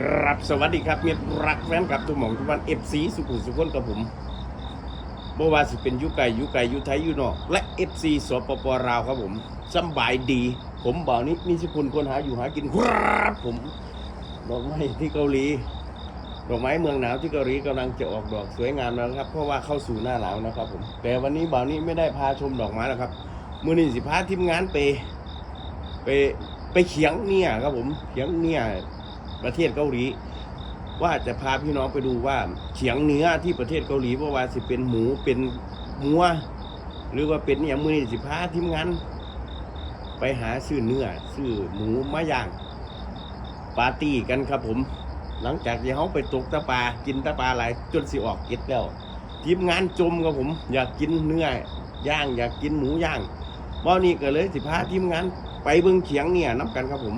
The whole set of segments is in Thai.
ครับสวัสดีครับเมียรักแฟนกับทุกหมองทุกวันเอฟซีสุขุมสุขคนกับผมเมื่อวานสิเป็นยุไก่ยุไก่ยุไทยยุนอก และเอฟซีสปปลาวครับผมสำบายดี ผมบ่าวนี้มีสิคุณคนหาอยู่หากินครับผมดอกไม้ที่เกาหลีดอกไม้เมืองหนาวที่เกาหลีกำลังจะออกดอกสวยงามแล้วนะครับ เพราะว่าเข้าสู่หน้าหนาวนะครับผมแต่วันนี้บ่าวนี้ไม่ได้พาชมดอกไม้แล้วครับมื่อนี้สิพาทีมงานไปไปไปเขียงเนี่ยครับผมเขียงเนี่ย ประเทศเกาหลี ว่าจะพาพี่น้องไปดูว่าเฉียงเนื้อที่ประเทศเกาหลีเพราะว่าสิเป็นหมูเป็นงัวหรือว่าเป็นอย่างมือนี่สิพาทีมงานไปหาซื้อเนื้อซื้อหมูมาย่างปาร์ตี้กันครับผม หลังจากที่เขาไปตกตะปากินตะปาหลายจนสิออกเก็ดแล้วทีมงานจมครับผม อยากกินเนื้อย่างอยากกินหมูย่างวันนี้ก็เลยสิพาทีมงานไปเบิ่งเฉียงเนี่ยน้กันครับผม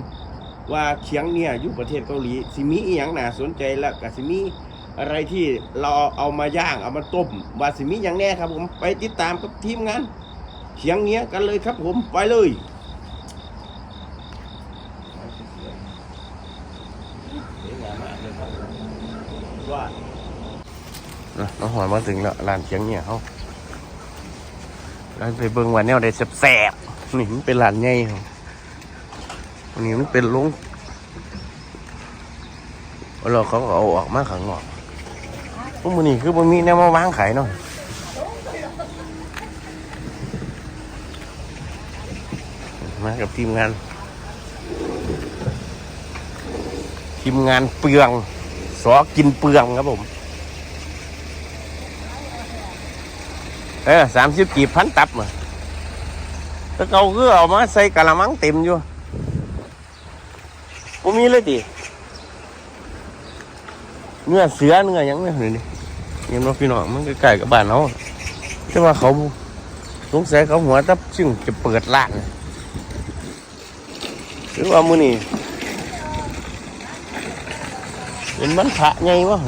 ว่าเชียงเนี่ยอยู่ประเทศเกาหลีสิมีอีหยังน่าสนใจแล้วก็สิมีอะไรที่เราเอามาย่างเอามาต้มว่าสิมีอย่างแน่ครับผมไปติดตามกับทีมงานเชียงเนี้ยกันเลยครับผมไปเลยว่าน้องหอยมาถึงแล้วร้านเชียงเนี่ยเขาร้านไปเบิ่งวันแนวได้แสบๆนี่เป็นร้านใหญ่ครับ อันนี้มันเป็นลงเราเขาเอาออกมาข้างนอกพวกมันนี่คือมันมีแนวมาวางขายเนาะมากับทีมงาน ทีมงานเปลือง สอกินเปลืองครับผม เออสามสิบกีบพันตับมาแล้วเขาคือเอามาใส่กะละมังเต็มอยู่ ผมมีเลยดิเนื้อเสือเนื้อยังไม่เห็นเลยังน้องพี่น้องมันใกล้ๆกับบ้านเราแต่ว่าเขาสงสัยเขาหัวตับซึ่งจะเปิดร้านหรือว่ามือนี่เป็นมันพระไงวะ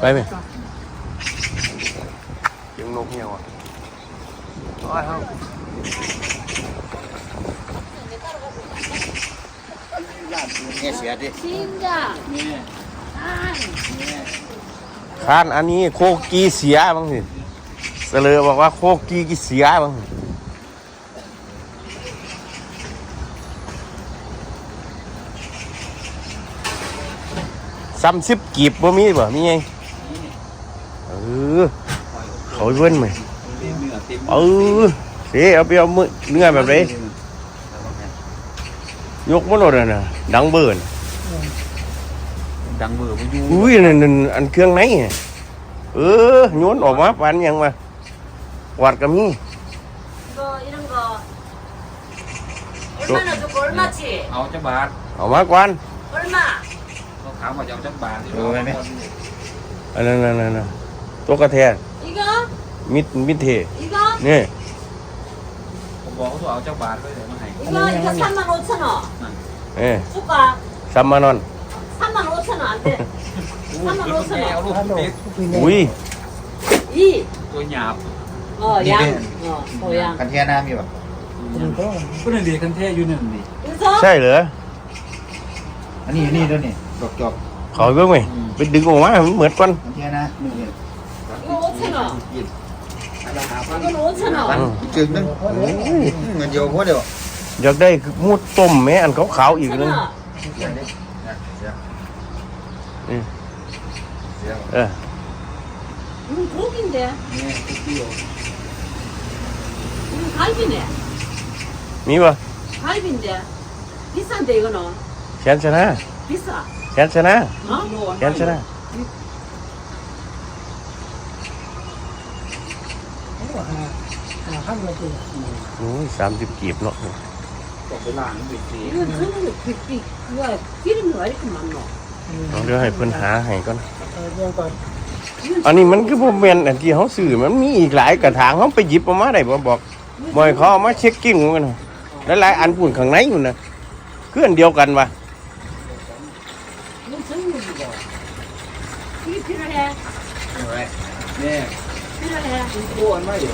ไปไหมยังนกเหี่ยวอะร้อยครับข้านอันนี้โคกีเสียบ้างสิเสลอบอกว่าโคกีกีเสียบ้างซ้ำซิบกีบบ่มีบ่มีไง อเขาเว้นไหมเออเสีเอาไปเอาเนื้อแบบนี้ยกมันหมดเลยนะดังเบิร์นดังเบิร์นอยู่อุ้ยนั่นอันเครื่องไหนเออโยนออกมาปันยังมาวัดกับนี่เอาจับบาทเอามากวนเขาถามว่าจะเอาจับบาทหรือเปล่าอันนั้นนั่นนั่น ตัวกระแทกอีกเหรมิดมิดเทอีกเหรอนี่ผมบอกเขาตัวเอาเจ้าบาทด้เลยมาให้อีกเหรออีกเหรอซ้ำมนุษย์ซะหนอเอ้สุกะซ้ำมานอนซ้ำมนุษย์ซะหนอเด้ซ้ำมนุษย์ซะหนอเอาลูอุ้ยอีตัวหยาบเออยางเออโอ้ยังกันเทียน้ำอยู่แบบก็นั่นดีกันเทียอยู่นั่นดีใช่เหรออันนี้อันนี้ด้วยนี่ดอกจอกขอเรื่องไหมไปดึงออกมาเหมือนกันกันเทียนะนี่ นี่ 이거 5천 원. 이건 5천 원. อืม จึงนึงเงินเดียวพอเดียว อยากได้มูดต้มแม่อันขาวๆอีก 5천 นึง 원. เสียดิเสีย อืม เสีย เออ 이건 고기인데. 이건 갈비네. มีป่ะ 갈비인데. 비싼데 이거는. แขนชนะ 비싸. แขนชนะ 어? แขนชนะ โอ้ยสามสิบกีบเนาะบอกเวลานึ่บิดสีเรื่องคือผิดผิดว่าคิดเหนื่อยขึ้นมาหน่อยเอาเดี๋ยวให้เพิ่นหาให้ก่อนอันนี้มันคือผมเมนอันที่เขาสื่อมันมีอีกหลายกระถางเขาไปหยิบออกมาได้บ่บอกบ่อยเขาเอามาเช็คกิ้งกันหลายหลายอันปุ่นข้างในอยู่นะเคลื่อนเดียวกันวะนี่ 이거 얼마예요?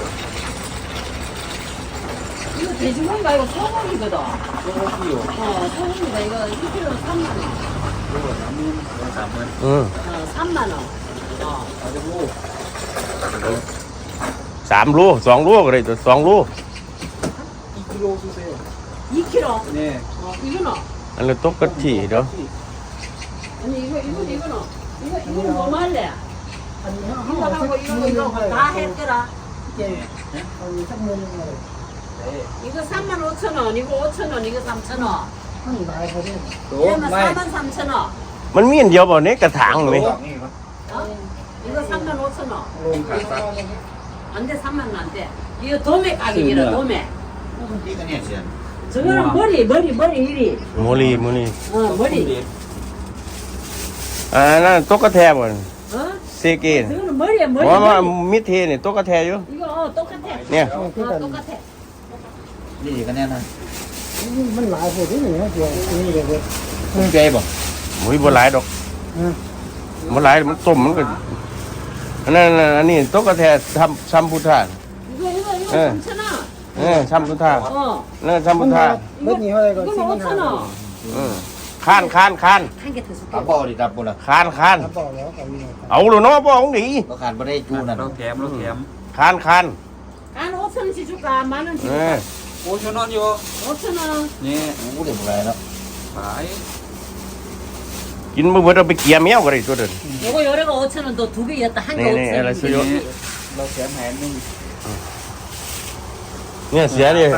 이거 돼지고기인가? 이거 소고기거든. 소고기요? 어, 소고기가 이거 1kg 3만 원. 이거 3만 원? 응. 어, 3만 원. 어. 가지고. 3루, 2루 그래, 2루 2kg 주세요 2kg? 네 어, 이거는? 아니 똑같이 이거 아니 이거 이거 이거는 이거 이거는 뭐 말래? 이거 하고 이거 이거 다 했더라. 네. 이거 3만 5천 원, 이거 5천 원, 이거 3천 원. 또 그러면 마이. 4만 3천 원. มันมีอันเดียวบ่เนี่ยกระถางไหม 어? 이거 3만 5천 원. 롱 안 돼, 3만 원 안 돼. 이거 도매 가격이라 쓰네. 도매. นี่ก็เนี่ยเสีย 저거는 우와. 머리 머리 머리 이리. โมลีโมลี 어 머리. อ่านั่นตกกระแทบ่ 어? เซเกน 저거는 머리에 머리. ว่าว่า 머리. มิเทนี่ตกกระแทอยู่ 이거 어, 똑같아. เนี่ย 어, 똑같아. นี่ก็เนี่ยนะ มันหลายคนที่หนึ่งเดียวนี่เดียว คุ้มใจบ่ โอ้ยบ่หลายดอกบ่หลายมันต้มมันก็อันนั้นอันนั้นอันนี้ตกกระแททำซ้ำพุทธา 이거 이거 이거 예. 3천 원. เออซ้ำพุทธา 어. นั่นซ้ำพุทธา เมื่อนี้เท่าไรก็ 이거 สี่พันห้า 5천 원. เออ ข้านข้านข้านข้านแกถือสตับบ่อดิดับบ่ล่ะข้านข้านบอกแล้วเขามีเอาหรือเนาะบ่ของหนีก็ขาดบ่ได้จูนั่นเราแถมเราแถมข้านข้านการอบนสิจุกามันสิเออโอ้ชนอนอยู่อบสนนี่โอ้เด็กอะไรเนาะขายกินมาเบิดเอาไปเกี่ยมียวก็ได้ตัวเดินโอ้ยเรื่องโอชนนตัวทุกอย่างแต่ห้เาเน่อะไสุดยอดเราแถมแหนนึงเนี่ยเสียเลย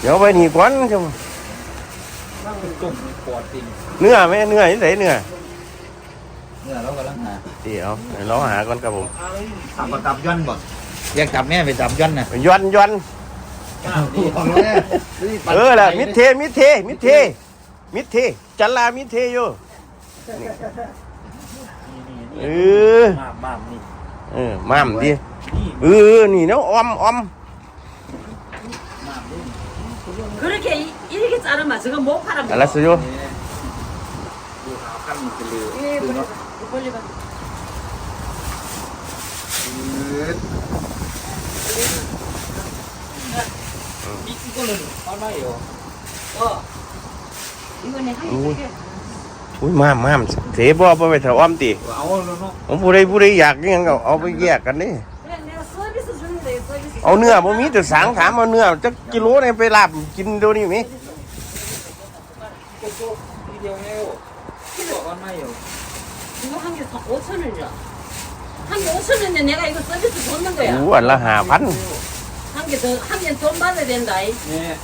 เดี๋ยวไปหนีก่อนจ้ะ รับจุ่มปวดติ่งเนื้อไหมเนื้อที่ไหนเนื้อเนี่ยเรากำลังหาเดี๋ยวเราหาก่อนครับผมตับบ่ตับย้อนบ่อยากตับแม่ไปตับย้อนน่ะย้อนย้อนของแม่เออล่ะมิดเทมิดเทมิดเทมิดเทจันลามิดเทอยู่เออมามามนี่เออมามดินี่เออนี่เนาะออมออม 그렇게 이- 이렇게 자르면 저거 못 팔아. อะไรสิโย เนี่ยดูหาขั้นมันจะเลือ 예, คือเนาะ 빨리 봐. อีกก็เลยเอาไม่เหรอ 어. 이거는 한 오. 개. อุ้ยมามมามเสบ่บ่ไปเถอะออมติ เอาแล้วเนาะ ผมผู้ใดผู้ใดอยากอิหยังก็เอาไปแยกกันนี่ เอาเนื้อบ่มีแต่สางถามเอาเนื้อจักกิโลเนี่ยไปลาบกินเดี๋ยวนี้มี โกโก้ทีเดียวเอวที่บอกว่าไม่เหรอ 이거 한 개 5천 원이야. 한 개 5천 원인데 내가 이거 서비스 줬는 โอ้ 거야. อันละห้าพัน 한 개 더, 한 개 돈 받아야 된다. 이. เนี่ย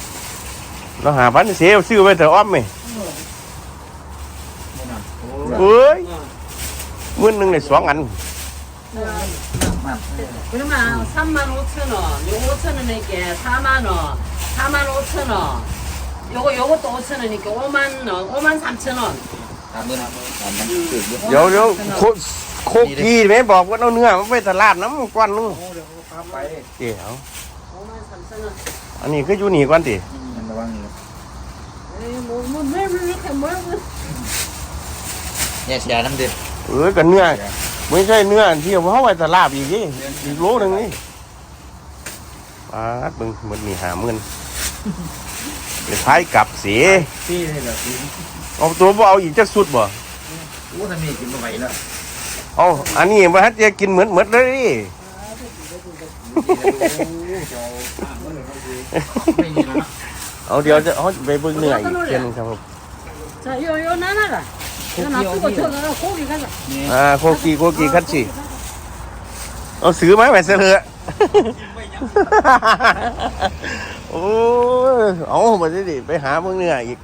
เราหาพันเสียซื้อไว้เถอะอ้อมไหม โอ้ เอ้ยมื้อหนึงได้สองอัน 그러면 3만 5천 원, 요거 5천 원이니까 4만 원, 4만 5천 원. 요거 요것도 5천 원이니까 5만 원, 5만 3천 원. ตามมือนะตามมันถือ เดี๋ยวเดี๋ยวโคโคกีแม่บอกว่าเอาเนื้อมันไปตลาดน้ำก้อนนึง เดี๋ยวเขาพาไป เดี๋ยว 5만 3천 원. อันนี้คืออยู่นี่ก่อนติ มันระวังนี่ 에이, 뭐, 뭐, 뭘 이렇게 뭘, 뭐. เนี่ยเสียน้ำเด็ด เอ้ยกับเนื้อ ไม่ใช่เนื้ออัที่เขาไว้ตลาบอีกนี่อีกโลหนึ่งนี่ปาดมึงมันมีหาเงินเปท้ายกลับสีเอาตัวบ่เอาอีกจักสุดบ่โอ้ทำนี่กินมาไหวแล้วเอาอันนี้มาฮัจะกินเหมือนเหมือนเลยเอาเดี๋ยวจะเอาไปเบิ่งเหนื่อยเช่นครับผมใช่โยโย่นั่นน่ะ อาโคกีโคกีคัตชิเอาซื้อไหมแหวนเสือโอ้เอามาสิดิไปหาเมืองเหนืออีก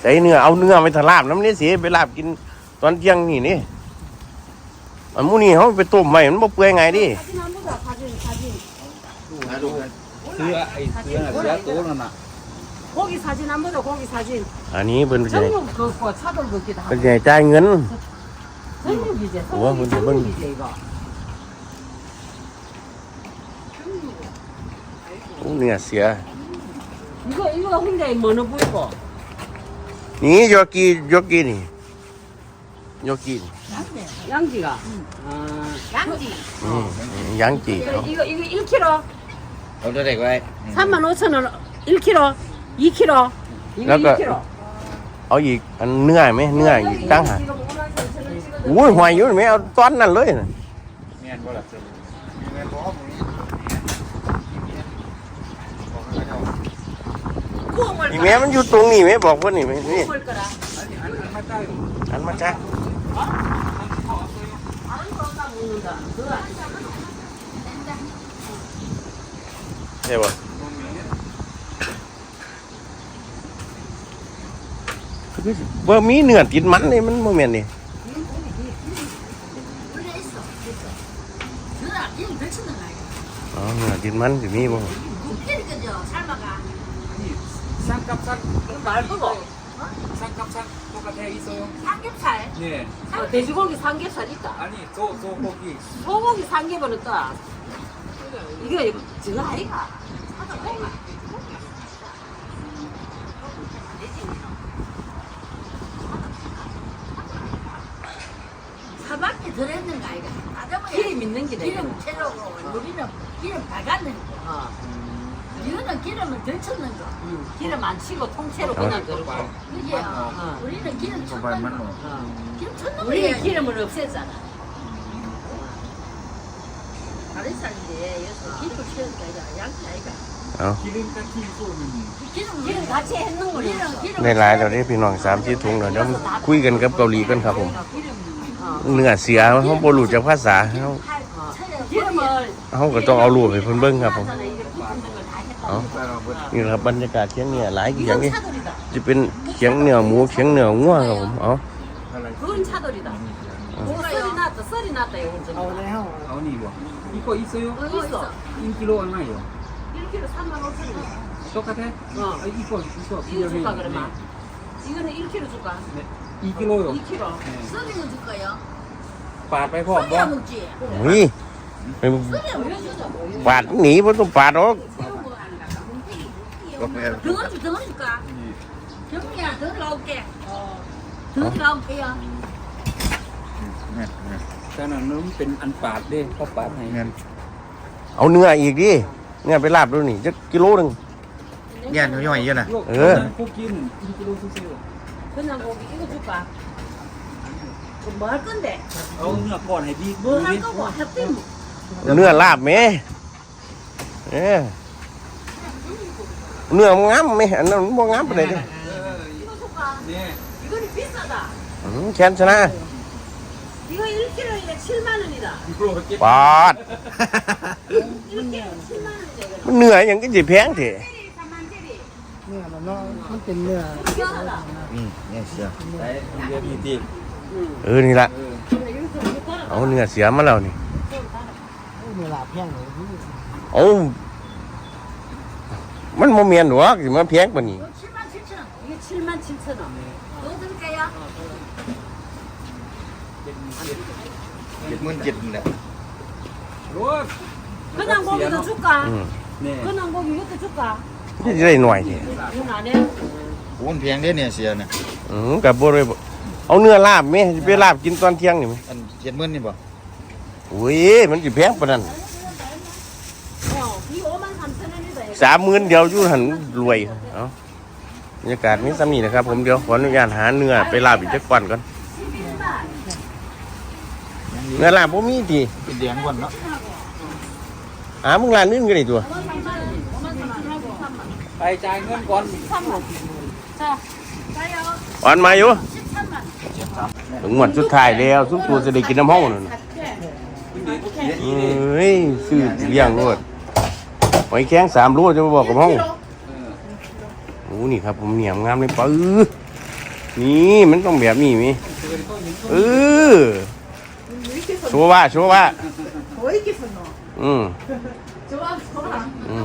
ใส่เนื้อเอาเนื้อไปถลาบน้ำนี่สิไปลาบกินตอนเที่ยงนี่นี่อันมูนี่เขาไปต้มใหม่มันบ่เปื่อยไงดิ สื้อไอ้เสื้อน่ะเสื้อตัวนั่นน่ะ 고기 사진 한 보자, 고기 사진. อันนี้เพิ่นจะ 정육 그거 차돌 걷기도 เพิ่น 하고. จะจ่ายเงิน 정육이지, 우와, 정육이, 근데 뭔- 정육이지, 이거. โอ้เนื้อเสีย 이거, 이거 굉장히 많아 보이고. นี่โยกีโยกีนี่โยกีนี่ 양지가. 아, 양지. อืมยังจีเขา 이거 이거 1kg. เอาตัวเด็กไว้ 3만 5천 원 1kg. 2kg. 이거แล้วก็ 2kg. เอาอีกอันเนื้อไหมเนื้ออีกตั้งหาก 이거 5만 3천 원 찍어도 อุ้ยหอยอยู่นี่ไหมเอาตอนนั้นเลยน่ะ แม่นบ่ล่ะเจ้า แม่นบอก อีแม่มันอยู่ตรงนี้ไหมบอกเพื่อนนี่ไหมนี่ 먹을 거라. อันมาจ้า 다른 거가 먹는다. 그거 아니야. Evo. Cứ bơ mí nửa tít mắt này mình mua miền này. 아, 누나 뒷 맞는지 미 뭐. 그죠 삶아가. 삼겹살 말 먹어. 삼겹살 똑같아 있어요. 삼겹살? 네. 어, 돼지고기 삼겹살 있다. 아니, 소, 소고기. 소고기 삼겹은 있다. 이거 이거 저거 아이가. 사방에 들어있는 거 아이가? 아담은 기름 있는 게 내가. 기름 채로고 우리는 기름 박았는 거. 어, 이거는 기름을 덜 쳤는 거. 음, 기름 안 치고 통째로 그냥 그렇고. 그지? 어. 우리는 기름 정말 쳤는. 거. 어. 기름 쳤는 우리는 거야. 기름을 없앴잖아. 다른 살인데 여기서 기름을 채우는 게 아니라 양치 아이가. เอา 기름같이 쏘는 기름 기름 같이 했는 거는 우리는 기름 ในหลายเราได้พี่น้องสามสี่ถุงเดี๋ยวเดี๋ยวคุยกันกับเกาหลีกันครับผม 어. เนื้อเสียเขาบ่รู้จักภาษาเขา 기름을 เขาก็ต้องเอารูปให้เพิ่นเบิ่งครับผม 하잖아. 이게 붙는 걸다 했다. เอา 따라 นี่แหละครับบรรยากาศเชียงเนี่ยหลายอย่าง 이건 นี้ 차돌이다. จะเป็นเขียงเนื้อหมูเขียงเนื้องัวครับผมเอา 그건 차돌이다. 이거 썰이 났다. 썰이 났다. 이건 좀. เอาในห้อง 아니 뭐 이거 있어요? 어, 있어. 1kg 얼마예요? 1kg 3만 5천 원. 똑같아? 어. 아, 이거 이거 이거 줄까 그러면? 이거는 1kg 줄까? 네. 2kg요 2kg. 썰이는 줄 거예요. ปาดไปพร้อมบ่ 썰이야 먹지. นี่ไป 썰이야 먹지. ปาดหนีบ่ต้องปาดหรอก 덩어리 줄 덩어리 줄까? 경미야 더 나올게. 더 나올게요. แม่นแม่น แต่นั้นมันเป็นอันปาดเด้เขาปาดให้ แม่น เอาเนื้ออีกดิเนื้อไปลาบดูนี่จักกิโลหนึง แย่นย่อยๆเยอะนะ 이거 예. 고기는 1kg 주세요 그냥 고기 이거 줄까? 그럼 뭐 할 건데? เอาเนื้อก่อนให้ดี 뭐 할 거고 햇빛 뭐. เนื้อลาบแหมเออเนื้อมันงามไหมอันนั้นมันบ่งามปานใดเด้ 이거 줄까? 네 이거는 비싸다. อืมแค้นชนะ 이거 1kg에 7만 원이다. ปาด 1kg 7만 원이다. 이거. มันเนื้อหยังก็สิแพงแท้ เนื้อมันเนาะมันเป็นเนื้อ 비싸다. อืมเนี่ยเสีย ได้เดี๋ยวดีดี 응. เออนี่ล่ะ เออ 근데 여기서 이거 따라. เอาเนื้อเสียมาแล้วนี่ เนื้อหลาบแห้งเลย เอามันบ่แม่นหรอกสิมาแพงปานนี้ 이거 7만 7천 원. 이게 7만 7천 원. เจ็ดหมื่นเจ็ดนี่แหละ รถ 그냥 고기도 줄까? อืม เนี่ย 그냥 고기 이것도 줄까? นี่จะได้หน่อยแท้ 이건 안 해? โอ้มันแพงเด้เนี่ยเสียเนี่ย อืมกับบ่ได้บ่เอาเนื้อลาบแม่สิไปลาบกินตอนเที่ยงนี่แม่ อันเจ็ดหมื่นนี่บ่ โอ้ยมันสิแพงปานนั้น 어, 이 5만 3천 원이다. 이거. สามหมื่นเดียวอยู่หันรวยเอาบรรยากาศมีซ้ำนี่นะครับ ผมเดี๋ยวขออนุญาตหาเนื้อไปลาบอีกจักก่อนก่อน 11만. เนื้อลาบบ่มีติเป็นแดงก่อนเนาะหามึงร้านอื่นก็ได้ตัว ไปจ่ายเงินก่อนอ่อนมาอยู่13 만. ถึงวันสุดท้ายแล้วสุดตัวจะได้กินน้ำห้องนั่นน่ะเอ้ยซื้อเลี้ยงรวดหอยแข้งสามรูจะมาบอกกับห้องโอ้นี่ครับผมเหนียมงามเลยปื้อนี่มันต้องแบบนี้มีเออโชว์ว่าโชว์ว่าอืมอืม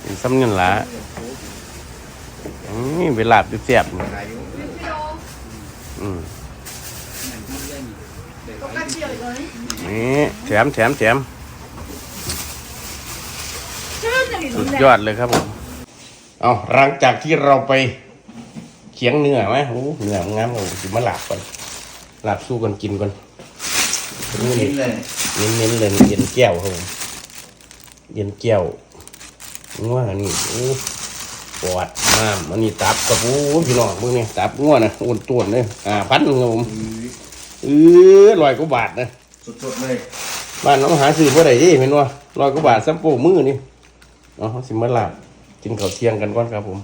เป็นซ้ำเงินละนี่เวลาบแซ่บๆนี่อืมนี่แถมแถมแถมสุดยอดเลยครับผมเอาหลังจากที่เราไปคียงเนื้อไหมโอ้เนื้อมันงามโอ้สิมาหลาบก่อนห ลาบสู้กันกินก่อนนี่กินเลยเน้นๆเลยเย็นแก้วครับผมเย็นแก้วง่วงอันนี้โอ้ปอดน้ำอันนี้ตับกับโอ้พี่น้องมึงนี่ตับง่วงนะอ้วนต้วนเลยอ่าพันหนึ่งครับผมเออร้อยกว่าบาทนะสดๆเลยบ้านน้องหาซื้อบ่ได้เดิเห็นว่าร้อยกว่าบาทซัมโปมือนี่เนาะสิมาลาบกินข้าวเที่ยงกันก่อนครับผม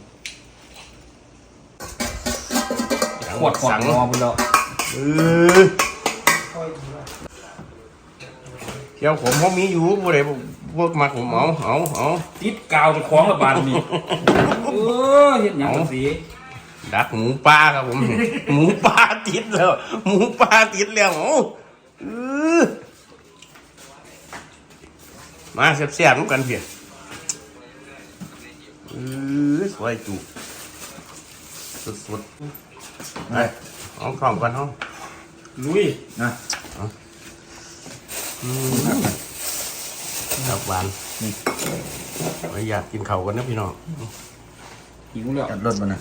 ขวดขวดสั่งงอไปแล้ว เออเที่ยวผมเขามีอยู่บ่ได้บ่มักผมเอาเอาเอาติดกาวจะคล้องกับบานนี่เออเห็นหยังกันสีดักหมูป่าครับผม หมูป่าติดแล้ว หมูป่าติดแล้วเอาเออมาแซ่บๆน้ำกันเพียเออสวยจุสุดๆไป เอาพร้อมกันเอาลุยนะดอกหวานนี่ไม่อยากกินเขาวกันนะพี่น้องหิวแล้วจัดรถมานะ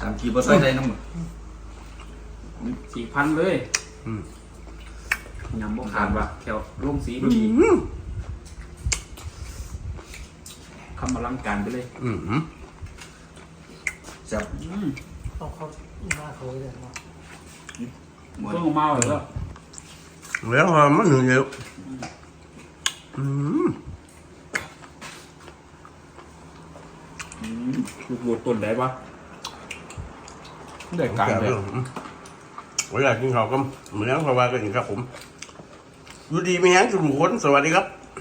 สามขีดบะใส่ได้น้ำมันสี่พันเลยอืมยำบ่ขาดว่ะแถวร่วมสีพอดีคำมาลังการไปเลย อืม แซ่บอืมเอาเขาอีมาเขาเลยเนาะหมดเพิ่งเอามาเลยก็แล้วพอมันหนึ่งเดียวอืมลูกโบดต้นได้ปะได้การเลยอืมผมอยากกินเขาวก็เหมือนเขาว่ากันอย่างครับผมดูดีไหมฮะทุกคนสวัสดีครับ